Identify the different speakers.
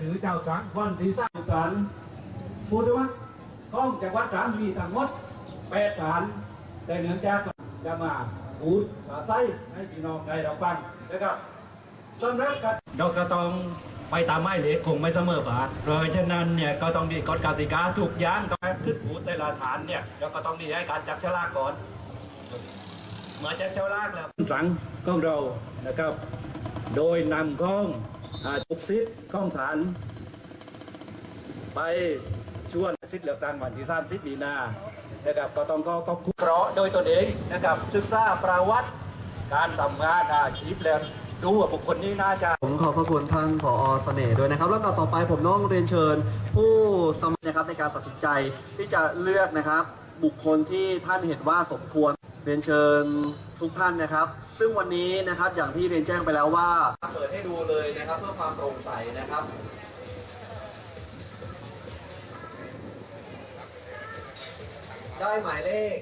Speaker 1: คือเจ้าตรังวันที่สร้างสรรค์พูดได้ว่าข้องจากวัดตรังมีทั้งหมดแปดฐาน แต่เนื่องจากจะมาพูดภาษาให้พี่น้องได้เราฟังนะครับสำหรับกันเราก็ต้องไปตามไม้เหล็กคงไม่เสมอไปเพราะฉะนั้นเนี่ยก็ต้องมีกฎกติกาทุกอย่างต้องขึ้นหูแต่ละฐานเนี่ยเราก็ต้องมีให้การจับฉลากก่อนมาจากเจ้าลากแล้วสังของเรานะครับ โดยนำกล้องอา จุกซิดกล้องฐาน ไปชวนสิทธิ์เลือกตั้งวันที่30มีนานะครับก็ต้องก็ก็เคราะห์โดยตนเองนะครับศึกษาประวัติการทำงานอาชีพแล้วดูว่าบุคคลนี้น่าจะ
Speaker 2: ผมขอบพระคุณท่านผอเสน่ห์ด้วยนะครับ แล้วต่อต่อไปผมต้องเรียนเชิญ ผู้สมัครนะครับในการตัดสินใจที่จะเลือกนะครับ บุคคลที่ท่านเห็นว่าสมควร เรียนเชิญทุกท่านนะครับ ซึ่งวันนี้นะครับอย่างที่เรียนแจ้งไปแล้วว่าเปิดให้ดูเลยนะครับเพื่อความโปร่งใสนะครับได้หมายเลข